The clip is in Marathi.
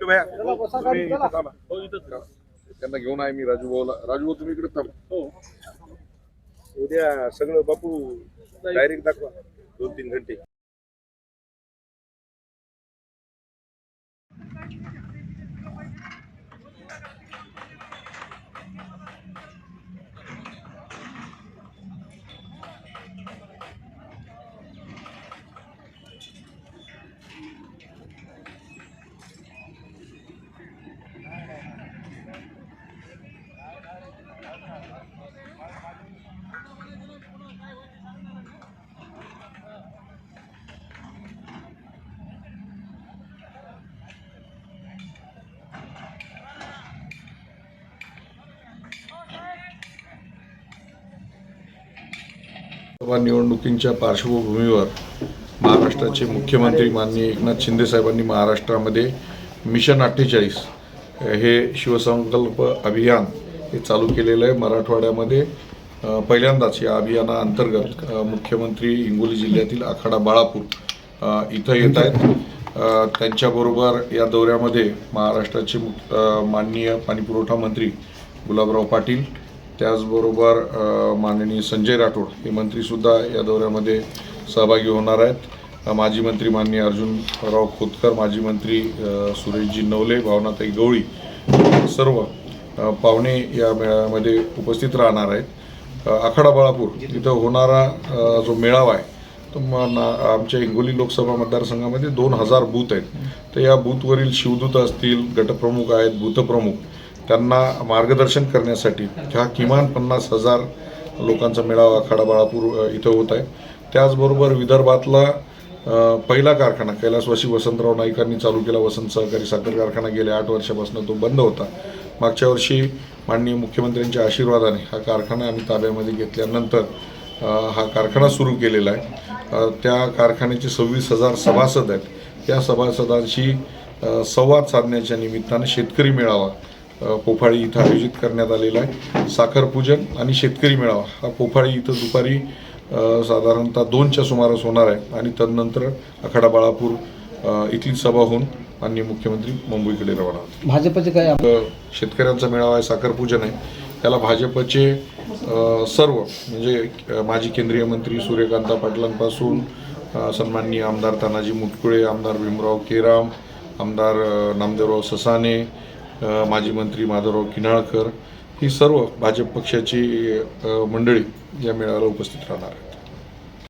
तुम्ही इथं थांबा. त्यांना घेऊन आहे मी राजू भाऊला. राजू भाऊ तुम्ही इकडे थांबा. उद्या सगळं बापू डायरेक्ट दाखवा. दोन तीन घंटे. लोकसभा निवडणुकींच्या पार्श्वभूमीवर महाराष्ट्राचे मुख्यमंत्री माननीय एकनाथ शिंदे साहेबांनी महाराष्ट्रामध्ये मिशन अठ्ठेचाळीस हे शिवसंकल्प अभियान हे चालू केलेलं आहे. मराठवाड्यामध्ये पहिल्यांदाच या अभियानाअंतर्गत मुख्यमंत्री हिंगोली जिल्ह्यातील आखाडा बाळापूर इथं येत आहेत. त्यांच्याबरोबर या दौऱ्यामध्ये महाराष्ट्राचे मुख- माननीय पाणीपुरवठा मंत्री गुलाबराव पाटील त्याचबरोबर माननीय संजय राठोड हे मंत्रीसुद्धा या दौऱ्यामध्ये सहभागी होणार आहेत. माजी मंत्री माननीय अर्जुनराव खोतकर माजी मंत्री सुरेशजी नवले भावनाताई गवळी सर्व पाहुणे या मेळाव्यामध्ये उपस्थित राहणार आहेत. आखाडा बाळापूर इथं होणारा जो मेळावा आहे तो मग आमच्या हिंगोली लोकसभा मतदारसंघामध्ये दोन हजार बूथ आहेत. तर या बूथवरील शिवदूत असतील गटप्रमुख आहेत बूथप्रमुख त्यांना मार्गदर्शन करण्यासाठी हा किमान पन्नास हजार लोकांचा मेळावा आखाडा बाळापूर इथं होत आहे. त्याचबरोबर विदर्भातला पहिला कारखाना कैलासवासी वसंतराव नाईकांनी चालू केला वसंत सहकारी साखर कारखाना गेल्या आठ वर्षापासून तो बंद होता. मागच्या वर्षी माननीय मुख्यमंत्र्यांच्या आशीर्वादाने हा कारखाना आम्ही ताब्यामध्ये घेतल्यानंतर हा कारखाना सुरू केलेला आहे. त्या कारखान्याचे सव्वीस हजार सभासद आहेत. त्या सभासदांशी संवाद साधण्याच्या निमित्तानं शेतकरी मेळावा पोफाळी इथं आयोजित करण्यात आलेला आहे. साखर पूजन आणि शेतकरी मेळावा. हा पोफाळी इथं दुपारी साधारणतः दोनच्या सुमारास होणार आहे आणि तदनंतर आखाडा बाळापूर इथली सभा होऊन माननीय मुख्यमंत्री मुंबईकडे रवाना होतील. भाजपचे काय शेतकऱ्यांचा मेळावा आहे साखर पूजन आहे. त्याला भाजपचे सर्व म्हणजे माजी केंद्रीय मंत्री सूर्यकांता पाटलांपासून सन्माननीय आमदार तानाजी मुटकुळे आमदार भीमराव केराम आमदार नामदेवराव ससाने माजी मंत्री माधवराव किनाळकर ही सर्व भाजप पक्षाची मंडळी या मेळाव्याला उपस्थित राहणार आहे